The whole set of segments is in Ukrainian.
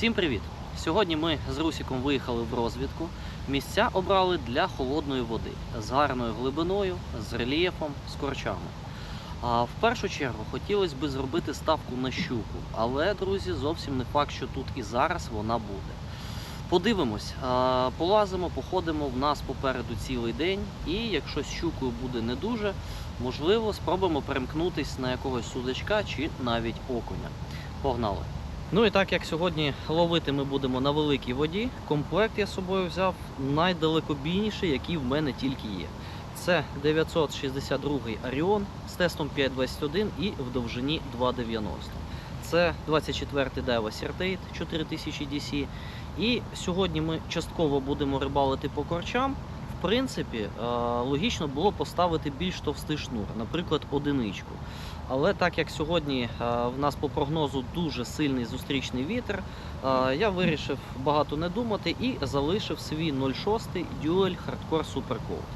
Всім привіт! Сьогодні ми з Русіком виїхали в розвідку. Місця обрали для холодної води з гарною глибиною, з рельєфом, з корчами. А в першу чергу хотілося б зробити ставку на щуку, але, друзі, зовсім не факт, що тут і зараз вона буде. Подивимось, полазимо, походимо в нас попереду цілий день, і якщо з щукою буде не дуже, можливо, спробуємо перемкнутись на якогось судачка чи навіть окуня. Погнали! Ну і так як сьогодні ловити ми будемо на великій воді, комплект я з собою взяв найдалекобійніший, який в мене тільки є. Це 962 Arion з тестом 521 і в довжині 2,90. Це 24 Daiwa Certate 4000 DC. І сьогодні ми частково будемо рибалити по корчам. Принципі, е, логічно було поставити більш товстий шнур, наприклад, одиничку. Але так як сьогодні е, в нас по прогнозу дуже сильний зустрічний вітер, е, я вирішив багато не думати і залишив свій 06 Dual Hardcore Super Coat.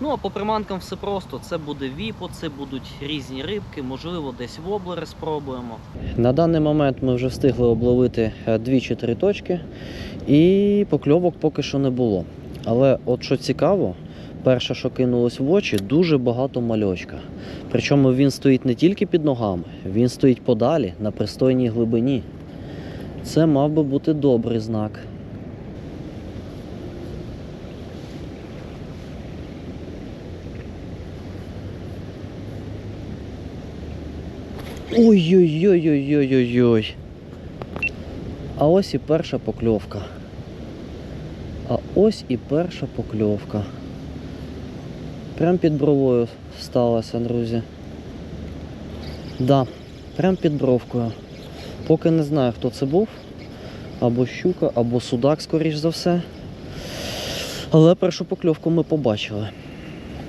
Ну а по приманкам все просто. Це буде віпо, це будуть різні рибки, можливо, десь воблери спробуємо. На даний момент ми вже встигли обловити 2 чи 3 точки, і покльовок поки що не було. Але от що цікаво, перше, що кинулось в очі, дуже багато мальочка. Причому він стоїть не тільки під ногами, він стоїть подалі на пристойній глибині. Це мав би бути добрий знак. Ой-ой-ой-ой-ой-ой-ой. А ось і перша покльовка. А ось і перша покльовка. Прям під бровою сталося, друзі. Да, прям під бровкою. Поки не знаю, хто це був. Або щука, або судак, скоріш за все. Але першу покльовку ми побачили.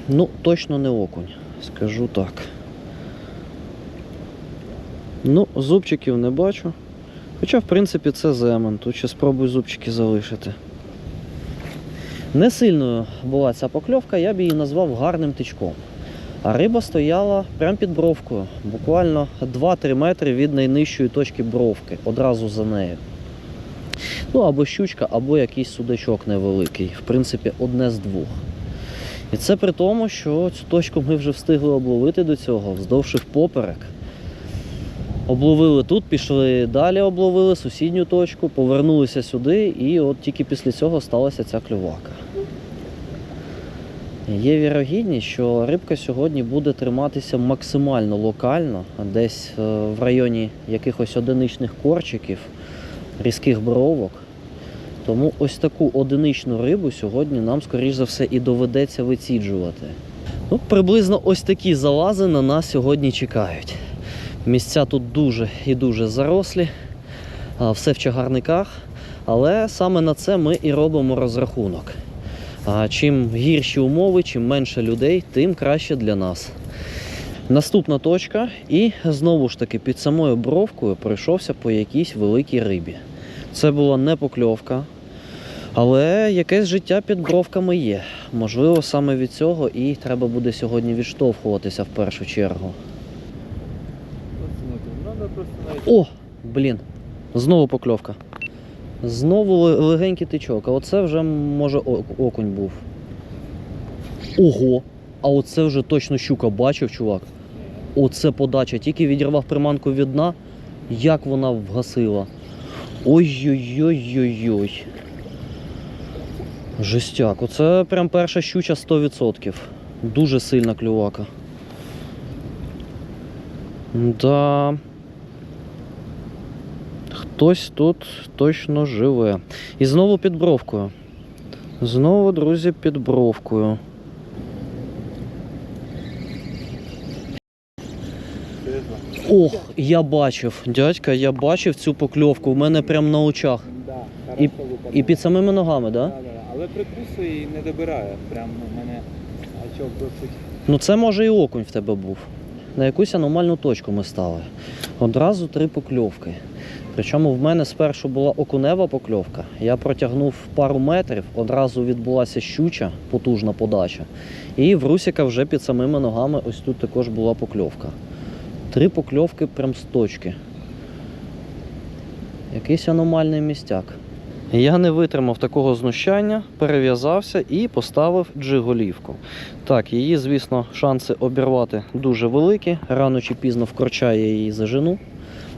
Ну, точно не окунь, скажу так. Ну, зубчиків не бачу. Хоча, в принципі, це земен. Тут ще спробую зубчики залишити. Не сильною була ця покльовка, я б її назвав гарним тичком. А риба стояла прямо під бровкою, буквально 2-3 метри від найнижчої точки бровки, одразу за нею. Ну, або щучка, або якийсь судачок невеликий. В принципі, одне з двох. І це при тому, що цю точку ми вже встигли обловити до цього, вздовж поперек. Обловили тут, пішли далі, обловили сусідню точку, повернулися сюди, і от тільки після цього сталася ця клювака. Є вірогідність, що рибка сьогодні буде триматися максимально локально, десь е, в районі якихось одиничних корчиків, різких бровок. Тому ось таку одиничну рибу сьогодні нам, скоріш за все, і доведеться виціджувати. Ну, приблизно ось такі залази на нас сьогодні чекають. Місця тут дуже і дуже зарослі, все в чагарниках, але саме на це ми і робимо розрахунок. А Чим гірші умови, чим менше людей, тим краще для нас. Наступна точка, і знову ж таки під самою бровкою пройшовся по якійсь великій рибі. Це була не покльовка, але якесь життя під бровками є. Можливо, саме від цього і треба буде сьогодні відштовхуватися в першу чергу. О, блін, знову покльовка. Знову легенький тичок, а оце вже може окунь був. Ого! А оце вже точно щука бачив, чувак. Оце подача. Тільки відірвав приманку від дна, як вона вгасила. Ой-ой-ой-ой-ой. Жестяк. Оце прям перша щуча 100%. Дуже сильна клювака. Да. Хтось тут точно живе. І знову під бровкою. Знову, друзі, під бровкою. Ох, я бачив, дядька, я бачив цю покльовку. У мене прямо на очах. І- І під самими ногами, Да, да? Але прикусує і не добирає. Прям у мене гачок досить. Ну це може і окунь в тебе був. На якусь аномальну точку ми стали. Одразу три покльовки. Причому в мене спершу була окунева покльовка. Я протягнув пару метрів, одразу відбулася щуча, потужна подача. І в Русіка вже під самими ногами ось тут також була покльовка. Три покльовки прям з точки. Якийсь аномальний містяк. Я не витримав такого знущання, перев'язався і поставив джиголівку. Так, її, звісно, шанси обірвати дуже великі. Рано чи пізно вкорча я її зажену,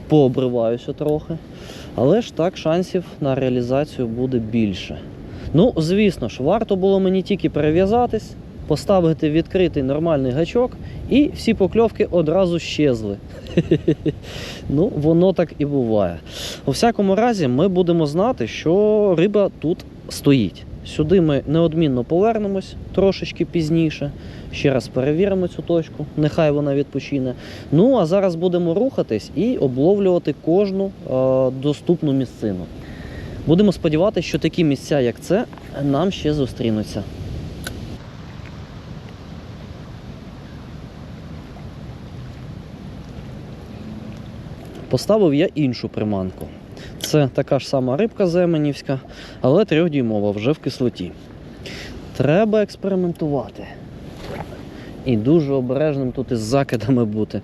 пообриваюся трохи. Але ж так шансів на реалізацію буде більше. Ну, звісно ж, варто було мені тільки перев'язатись, поставити відкритий нормальний гачок, і всі покльовки одразу щезли. Ну, воно так і буває. У всякому разі, ми будемо знати, що риба тут стоїть. Сюди ми неодмінно повернемось трошечки пізніше. Ще раз перевіримо цю точку, нехай вона відпочине. Ну а зараз будемо рухатись і обловлювати кожну е, доступну місцину. Будемо сподіватися, що такі місця, як це, нам ще зустрінуться. Поставив я іншу приманку. Це така ж сама рибка земенівська, але трьохдюймова вже в кислоті. Треба експериментувати. І дуже обережним тут із закидами бути.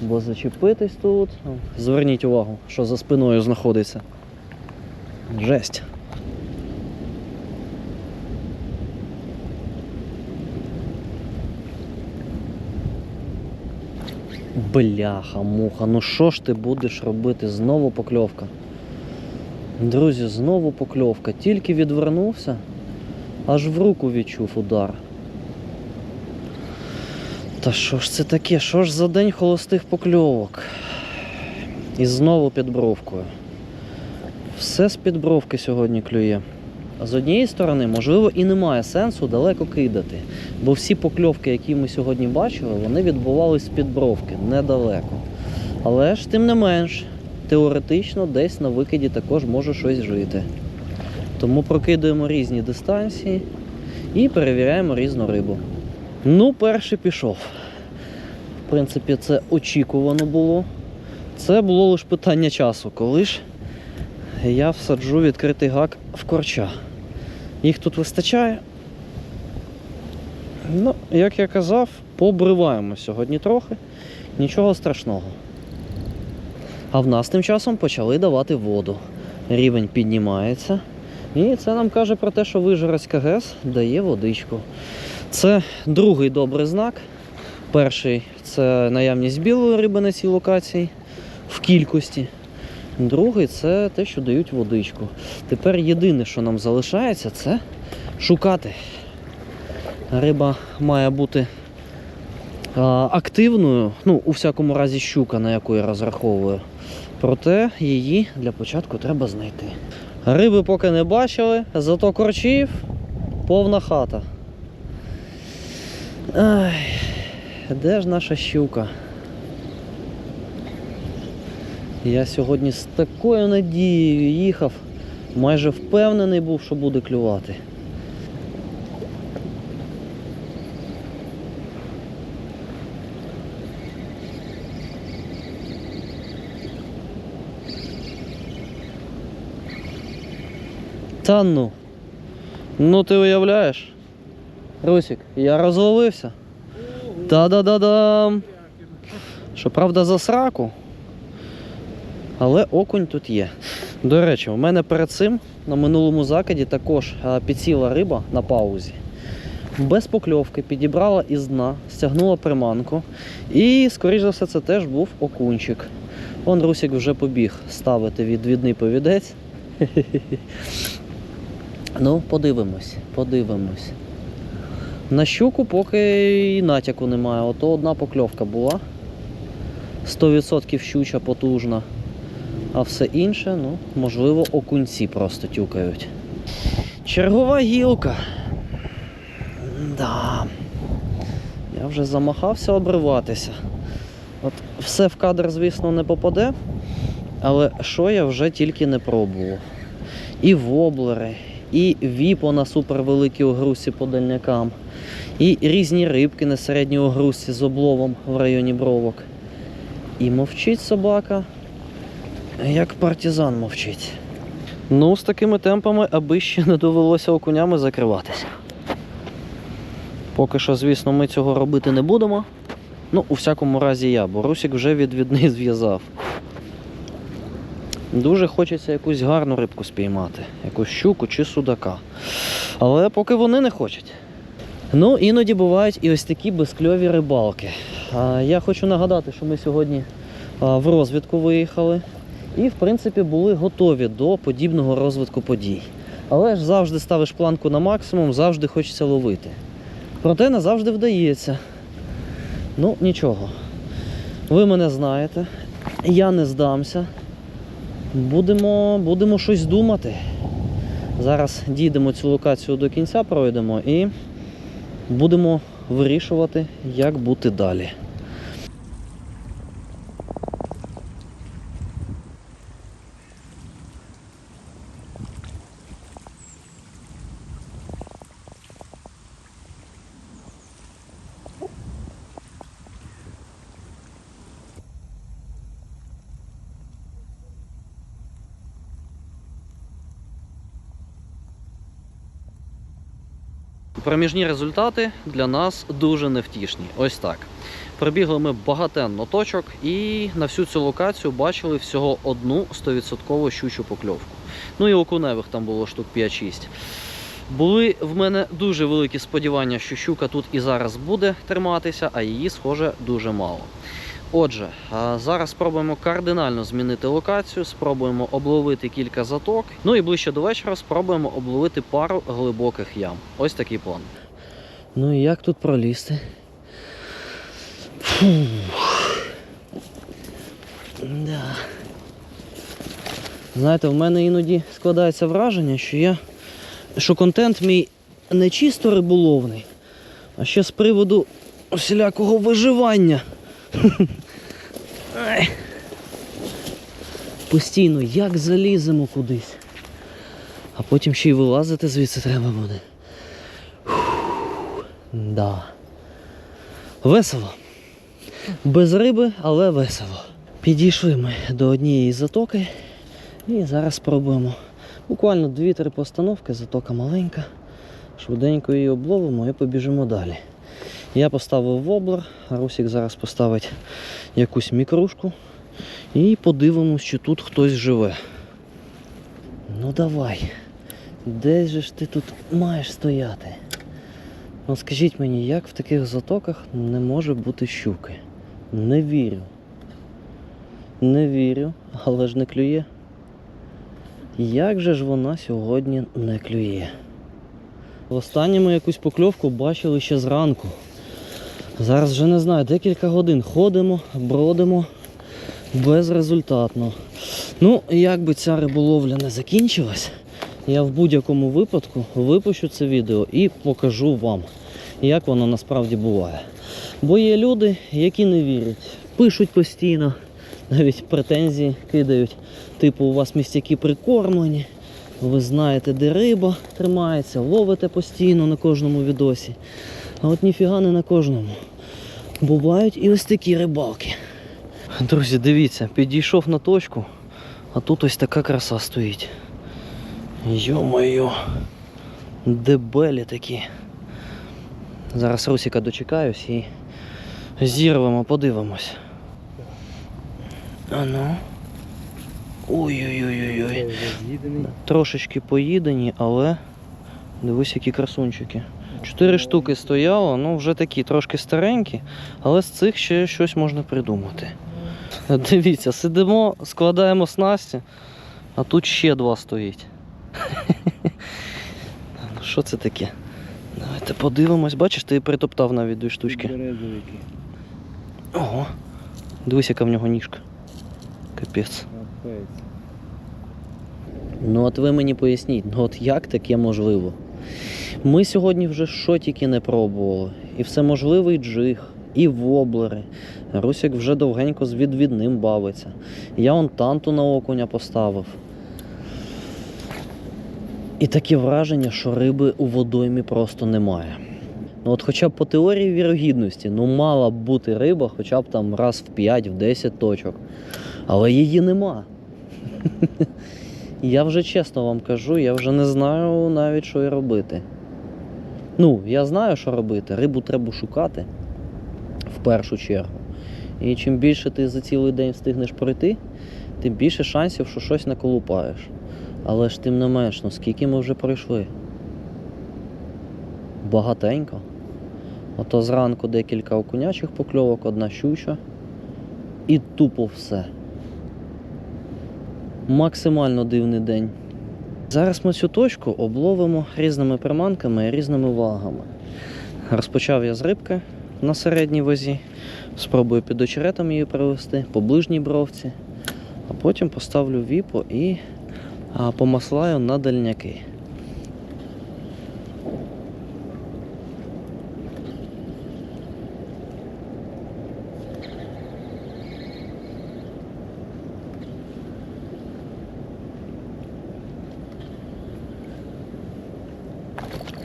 Бо зачепитись тут. ну, Зверніть увагу, що за спиною знаходиться. Жесть. Бляха, муха, ну що ж ти будеш робити? Знову покльовка. Друзі, знову покльовка. Тільки відвернувся, аж в руку відчув удар. Та що ж це таке? Що ж за день холостих покльовок? І знову під бровкою. Все з підбровки сьогодні клює. З однієї сторони, можливо, і немає сенсу далеко кидати, бо всі покльовки, які ми сьогодні бачили, вони відбувались з підбровки недалеко. Але ж тим не менш, теоретично десь на викиді також може щось жити. Тому прокидуємо різні дистанції і перевіряємо різну рибу. Ну, перший пішов. В принципі, це очікувано було. Це було лише питання часу, коли ж я всаджу відкритий гак в корча. Їх тут вистачає. Ну, як я казав, пообриваємо сьогодні трохи. Нічого страшного. А в нас тим часом почали давати воду. Рівень піднімається. І це нам каже про те, що Вижгородська ГЕС дає водичку. Це другий добрий знак. Перший це наявність білої риби на цій локації в кількості. Другий це те, що дають водичку. Тепер єдине, що нам залишається, це шукати. Риба має бути а, активною, ну, у всякому разі, щука, на яку я розраховую. Проте її для початку треба знайти. Риби поки не бачили, зато корчів повна хата. Ай, де ж наша щука? Я сьогодні з такою надією їхав, майже впевнений був, що буде клювати. Та ну. Ну ти уявляєш? Русик, я розловився. Та-да-да-дам. Щоправда, за сраку. Але окунь тут є. До речі, у мене перед цим на минулому закиді також підсіла риба на паузі. Без покльовки підібрала із дна, стягнула приманку. І, скоріш за все, це теж був окунчик. Вон Русик вже побіг ставити відвідний повідець. Ну, подивимось, подивимось. На щуку поки і натяку немає. Ото одна покльовка була. 100% щуча потужна. А все інше, ну, можливо, окунці просто тюкають. Чергова гілка. Да. Я вже замахався обриватися. От все в кадр, звісно, не попаде. Але що я вже тільки не пробував. І воблери, і віпо на супервеликій огрузці по дальнякам, і різні рибки на середній огрузці з обловом в районі бровок. І мовчить собака, як партизан мовчить. Ну, з такими темпами, аби ще не довелося окунями закриватися. Поки що, звісно, ми цього робити не будемо. Ну, у всякому разі я, бо Русік вже відвідний зв'язав. Дуже хочеться якусь гарну рибку спіймати, якусь щуку чи судака. Але поки вони не хочуть. Ну, іноді бувають і ось такі безкльові рибалки. Я хочу нагадати, що ми сьогодні в розвідку виїхали і, в принципі, були готові до подібного розвитку подій. Але ж завжди ставиш планку на максимум, завжди хочеться ловити. Проте не завжди вдається. Ну, нічого. Ви мене знаєте, я не здамся. Будемо, будемо щось думати. Зараз дійдемо цю локацію до кінця, пройдемо і будемо вирішувати, як бути далі. Проміжні результати для нас дуже невтішні. Ось так. Пробігли ми багатенно точок і на всю цю локацію бачили всього одну 100% щучу покльовку. Ну і окуневих там було штук 5-6. Були в мене дуже великі сподівання, що щука тут і зараз буде триматися, а її, схоже, дуже мало. Отже, зараз спробуємо кардинально змінити локацію, спробуємо обловити кілька заток. Ну і ближче до вечора спробуємо обловити пару глибоких ям. Ось такий план. Ну і як тут пролізти? Фух. Да. Знаєте, в мене іноді складається враження, що я. що контент мій не чисто риболовний, а ще з приводу всілякого виживання. Ай. Постійно як заліземо кудись. А потім ще й вилазити звідси треба буде. Да. Весело. Без риби, але весело. Підійшли ми до однієї затоки і зараз спробуємо. Буквально 2-3 постановки, затока маленька. Швиденько її обловимо і побіжимо далі. Я поставив воблер, а Русік зараз поставить якусь мікрушку. І подивимось, чи тут хтось живе. Ну давай. Де же ж ти тут маєш стояти? Ну скажіть мені, як в таких затоках не може бути щуки? Не вірю. Не вірю, але ж не клює. Як же ж вона сьогодні не клює? Востаннє ми якусь покльовку бачили ще зранку. Зараз вже не знаю, декілька годин ходимо, бродимо безрезультатно. Ну, як би ця риболовля не закінчилась, я в будь-якому випадку випущу це відео і покажу вам, як воно насправді буває. Бо є люди, які не вірять, пишуть постійно, навіть претензії кидають. Типу, у вас містяки прикормлені, ви знаєте, де риба тримається, ловите постійно на кожному відосі. А от ніфіга не на кожному. Бувають і ось такі рибалки. Друзі, дивіться, підійшов на точку, а тут ось така краса стоїть. Йо-моє, дебелі такі. Зараз Русіка дочекаюсь і зірвемо, подивимось. А ну. Ой-ой-ой-ой. Трошечки поїдені, але дивись, які красунчики. Чотири штуки стояло, ну вже такі трошки старенькі, але з цих ще щось можна придумати. Дивіться, сидимо, складаємо снасті, а тут ще два стоїть. Що це таке? Давайте подивимось, бачиш, ти притоптав навіть дві штучки. Ого. Дивись, яка в нього ніжка. Капець. Ну от ви мені поясніть, ну от як таке можливо? Ми сьогодні вже що тільки не пробували. І все можливий джиг, і воблери. Русик вже довгенько з відвідним бавиться. Я он танту на окуня поставив. І таке враження, що риби у водоймі просто немає. Ну от хоча б по теорії вірогідності, ну мала б бути риба хоча б там раз в 5, в 10 точок. Але її нема. Я вже чесно вам кажу, я вже не знаю навіть, що і робити. Ну, я знаю, що робити. Рибу треба шукати в першу чергу. І чим більше ти за цілий день встигнеш пройти, тим більше шансів, що щось не колупаєш. Але ж тим не менш, ну скільки ми вже пройшли? Багатенько. Ото зранку декілька окунячих покльовок, одна щуча. І тупо все. Максимально дивний день. Зараз ми цю точку обловимо різними приманками і різними вагами. Розпочав я з рибки на середній вазі. Спробую під очеретом її привести по ближній бровці, а потім поставлю віпо і помаслаю на дальняки.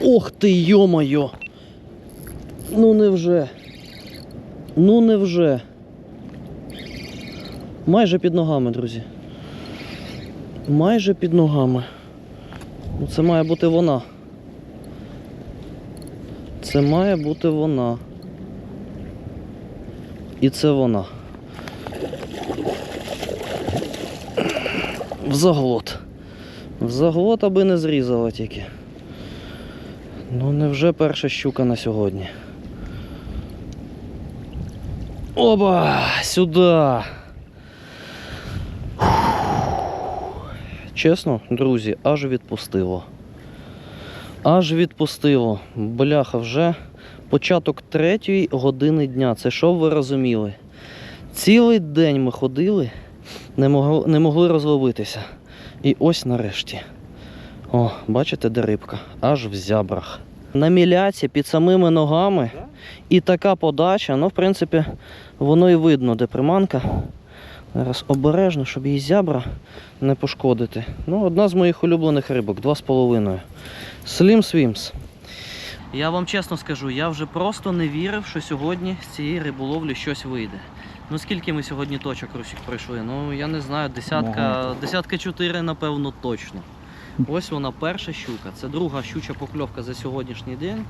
Ох ти йо-моє! Ну невже? Ну невже? Майже під ногами, друзі. Майже під ногами. Ну, це має бути вона. Це має бути вона. І це вона. В заглот. В заглот, аби не зрізала тільки. Ну, невже перша щука на сьогодні? Оба! Сюди! Чесно, друзі, аж відпустило. Аж відпустило. Бляха, вже початок третьої години дня. Це що ви розуміли? Цілий день ми ходили, не могли, не могли розловитися. І ось нарешті. О, бачите, де рибка? Аж в зябрах. На міляці під самими ногами. І така подача, ну, в принципі, воно і видно, де приманка. Зараз обережно, щоб її зябра не пошкодити. Ну, одна з моїх улюблених рибок, два з половиною. Slim Swims. Я вам чесно скажу, я вже просто не вірив, що сьогодні з цієї риболовлі щось вийде. Ну скільки ми сьогодні точок Русік пройшли? Ну я не знаю, десятка, десятка чотири, напевно, точно. Ось вона перша щука. Це друга щуча покльовка за сьогоднішній день.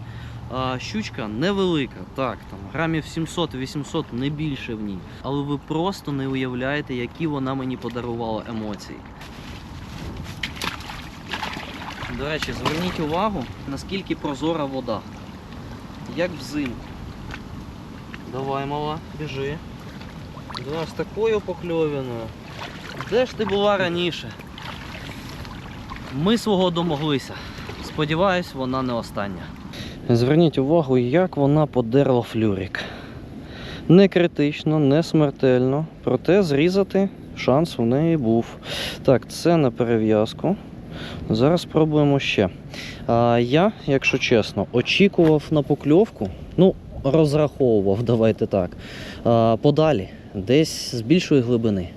Щучка невелика, так, там грамів 700-800, не більше в ній. Але ви просто не уявляєте, які вона мені подарувала емоції. До речі, зверніть увагу, наскільки прозора вода. Як взимку. Давай, мала, біжи. Да, з такою покльовиною. Де ж ти була раніше? Ми свого домоглися. Сподіваюсь, вона не остання. Зверніть увагу, як вона подерла флюрик. Не критично, не смертельно, проте зрізати шанс у неї був. Так, це на перев'язку. Зараз спробуємо ще. А, я, якщо чесно, очікував на покльовку. Ну, розраховував, давайте так. А, подалі, десь з більшої глибини.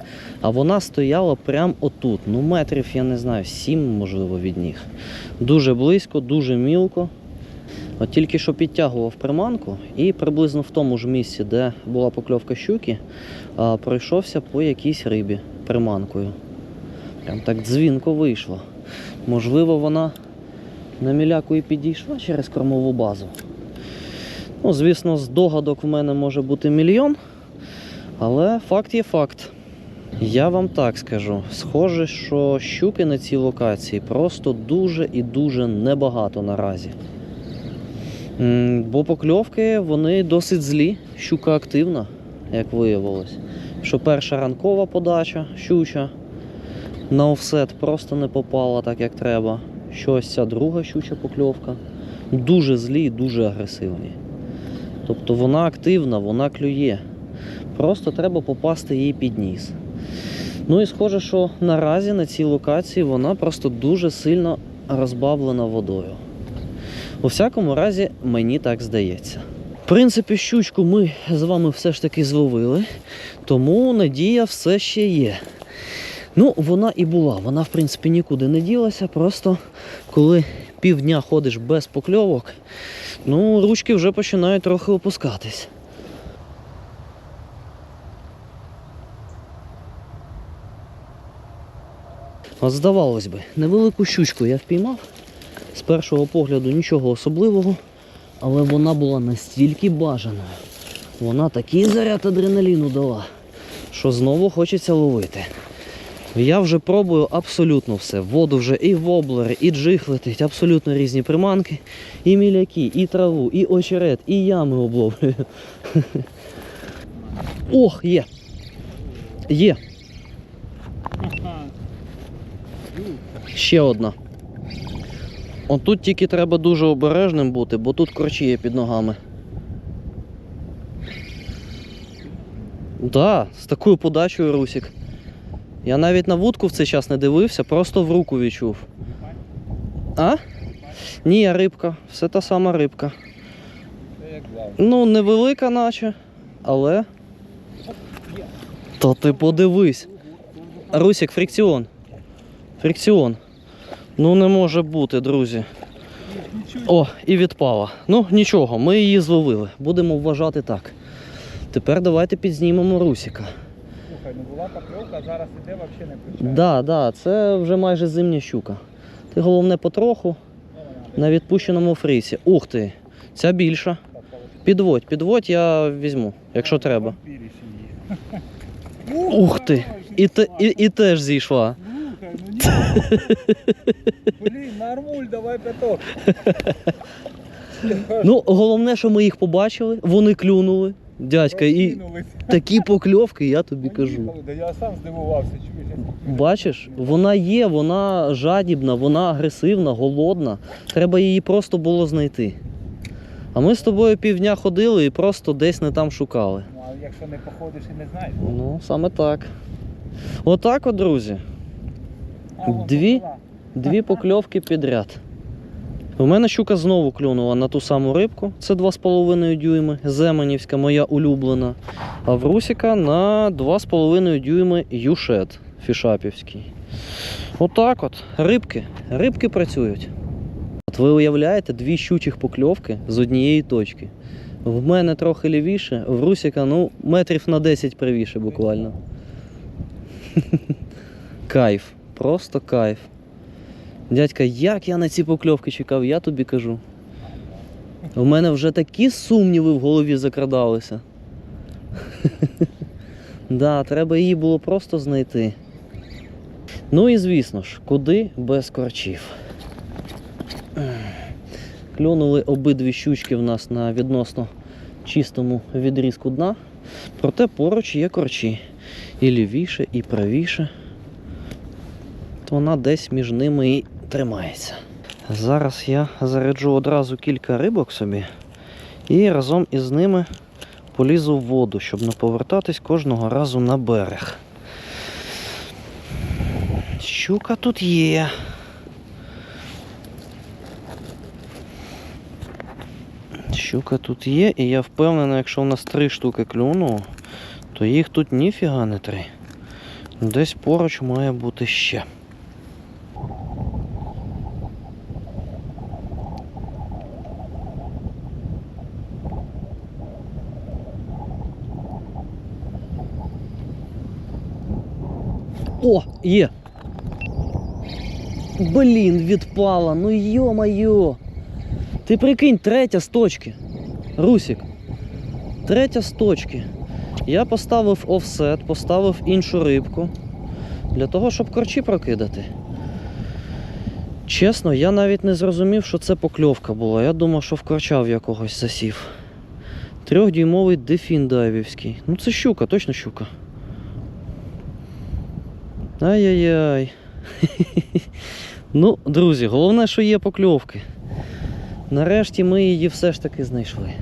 А вона стояла прямо отут. Ну, метрів, я не знаю, сім, можливо, від них. Дуже близько, дуже мілко. От тільки що підтягував приманку і приблизно в тому ж місці, де була покльовка щуки, пройшовся по якійсь рибі приманкою. Прям так дзвінко вийшло. Можливо, вона на міляку і підійшла через кормову базу. Ну, звісно, здогадок в мене може бути мільйон, але факт є факт. Я вам так скажу. Схоже, що щуки на цій локації просто дуже і дуже небагато наразі. Бо покльовки вони досить злі, щука активна, як виявилось. Що перша ранкова подача, щуча, на офсет просто не попала так, як треба. Що ось ця друга щуча покльовка. Дуже злі і дуже агресивні. Тобто вона активна, вона клює. Просто треба попасти їй під ніс. Ну і схоже, що наразі на цій локації вона просто дуже сильно розбавлена водою. У всякому разі, мені так здається. В принципі, щучку ми з вами все ж таки зловили, тому надія все ще є. Ну, вона і була. Вона, в принципі, нікуди не ділася. Просто коли півдня ходиш без покльовок, ну, ручки вже починають трохи опускатись. От здавалось би, невелику щучку я впіймав. З першого погляду нічого особливого, але вона була настільки бажаною. Вона такий заряд адреналіну дала, що знову хочеться ловити. Я вже пробую абсолютно все. Воду вже і воблери, і джиг летить, абсолютно різні приманки. І міляки, і траву, і очерет, і ями обловлюю. Ох, є. Є. Ще одна. Отут тільки треба дуже обережним бути, бо тут корчі є під ногами. Да, з такою подачею Русік. Я навіть на вудку в цей час не дивився, просто в руку відчув. А? Ні, рибка, все та сама рибка. Ну, невелика, наче, але. То ти подивись. Русік, фрикціон. Фрикціон. Ну не може бути, друзі. О, і відпала. Ну, нічого, ми її зловили. Будемо вважати так. Тепер давайте підзнімемо Русіка. Слухай, ну була покльовка, а зараз іде взагалі не включає. Да, да, це вже майже зимня щука. Ти головне потроху на відпущеному фрісі. Ух ти! Ця більша. Підводь, підводь, я візьму, якщо треба. Ух ти! І, те, і, і теж зійшла. Слухай, ну ні. Блін, нормуль, давай п'яток. Ну, головне, що ми їх побачили, вони клюнули. Дядька, і Розкинулись. такі покльовки, я тобі кажу. Поїхали, Да я сам здивувався, чуєш. Бачиш, вона є, вона жадібна, вона агресивна, голодна. Треба її просто було знайти. А ми з тобою півдня ходили і просто десь не там шукали. Ну, а якщо не походиш і не знаєш. Ну, саме так. Отак от, друзі. Дві? Дві покльовки підряд. У мене щука знову клюнула на ту саму рибку, це 2,5 дюйми, Земанівська, моя улюблена. А в Русіка на 2,5 дюйми юшет фішапівський. Отак от. Рибки. Рибки працюють. От ви уявляєте, дві щучих покльовки з однієї точки. В мене трохи лівіше, в Русіка ну, метрів на 10 правіше буквально. Кайф. Просто кайф. Дядька, як я на ці покльовки чекав, я тобі кажу. У мене вже такі сумніви в голові закрадалися. Да, треба її було просто знайти. Ну і звісно ж, куди без корчів. Клюнули обидві щучки в нас на відносно чистому відрізку дна, проте поруч є корчі. І лівіше, і правіше. Вона десь між ними і тримається. Зараз я заряджу одразу кілька рибок собі і разом із ними полізу в воду, щоб не повертатись кожного разу на берег. Щука тут є. Щука тут є, і я впевнений, якщо в нас три штуки клюнуло, то їх тут ніфіга не три. Десь поруч має бути ще. О, є. Блін, відпала. Ну йо-моє. Ти прикинь, третя з точки. Русік. Третя з точки. Я поставив офсет, поставив іншу рибку для того, щоб корчі прокидати. Чесно, я навіть не зрозумів, що це покльовка була. Я думав, що в корча в якогось засів. Трьохдюймовий дефін дайвівський. Ну це щука, точно щука. Ай-яй-яй. Ну, друзі, головне, що є покльовки. Нарешті ми її все ж таки знайшли.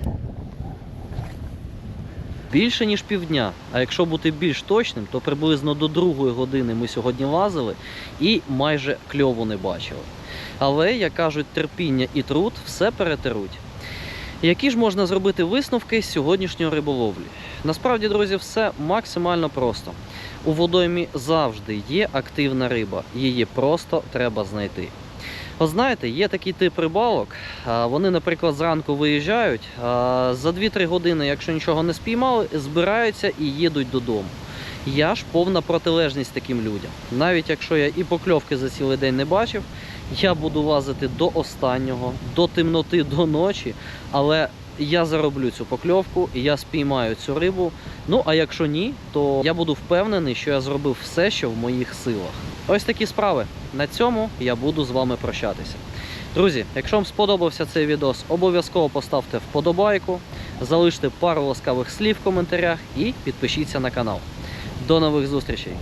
Більше ніж півдня. А якщо бути більш точним, то приблизно до другої години ми сьогодні лазили і майже кльову не бачили. Але, як кажуть, терпіння і труд все перетеруть. Які ж можна зробити висновки з сьогоднішньої риболовлі? Насправді, друзі, все максимально просто. У водоймі завжди є активна риба, її просто треба знайти. От знаєте, є такий тип рибалок. Вони, наприклад, зранку виїжджають, за 2-3 години, якщо нічого не спіймали, збираються і їдуть додому. Я ж повна протилежність таким людям. Навіть якщо я і покльовки за цілий день не бачив, я буду лазити до останнього, до темноти, до ночі. Але я зароблю цю покльовку я спіймаю цю рибу. Ну а якщо ні, то я буду впевнений, що я зробив все, що в моїх силах. Ось такі справи. На цьому я буду з вами прощатися. Друзі, якщо вам сподобався цей відос, обов'язково поставте вподобайку, залиште пару ласкавих слів в коментарях і підпишіться на канал. До нових зустрічей!